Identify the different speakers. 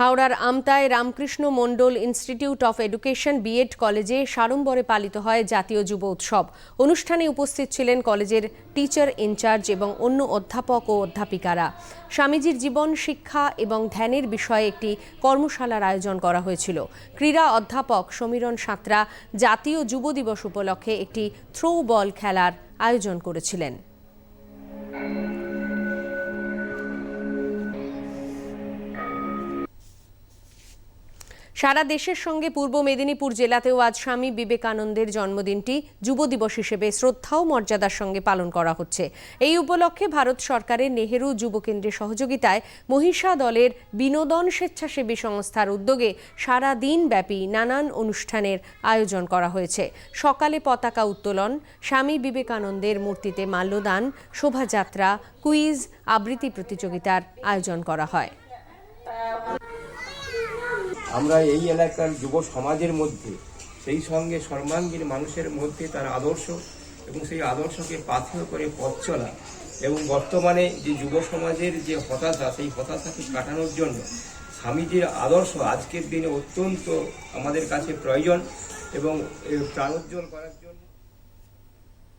Speaker 1: হাওড়ার আমতায় Ramkrishna Mondal institute of education B Ed কলেজে সাড়ম্বরে পালিত হয় জাতীয় যুব উৎসব। অনুষ্ঠানে উপস্থিত ছিলেন কলেজের টিচার ইনচার্জ এবং অন্য অধ্যাপক ও অধ্যাপিকারা। স্বামীজির জীবন, শিক্ষা এবং ধ্যানের বিষয়ে একটি কর্মশালার আয়োজন করা হয়েছিল। ক্রীড়া অধ্যাপক সমীরণ সাঁতরা জাতীয় যুব দিবস উপলক্ষে একটি থ্রো বল খেলার আয়োজন করেছিলেন। সারা দেশের সঙ্গে পূর্ব মেদিনীপুর জেলাতেও আজ স্বামী বিবেকানন্দের জন্মদিনটি যুব দিবস হিসেবে শ্রদ্ধা ও মর্যাদার সঙ্গে পালন করা হচ্ছে। এই উপলক্ষে ভারত সরকারের নেহেরু যুব কেন্দ্রের সহযোগিতায় মহিষা দলের বিনোদন স্বেচ্ছাসেবী সংস্থার উদ্যোগে সারা দিন ব্যাপী নানান অনুষ্ঠানের আয়োজন করা হয়েছে। সকালে পতাকা উত্তোলন, স্বামী বিবেকানন্দের মূর্তিতে মাল্যদান, শোভাযাত্রা, কুইজ, আবৃত্তি প্রতিযোগিতার আয়োজন করা হয়।
Speaker 2: আমরা এই এলাকার যুব সমাজের মধ্যে, সেই সঙ্গে সর্বাঙ্গীন মানুষের মধ্যে তার আদর্শ এবং সেই আদর্শকে পাথেয় করে পথ চলা এবং বর্তমানে যে যুব সমাজের যে হতাশা, সেই হতাশাকে কাটানোর জন্য স্বামীজির আদর্শ আজকের দিনে অত্যন্ত আমাদের কাছে প্রয়োজন এবং প্রাণোজ্জ্বল করার জন্য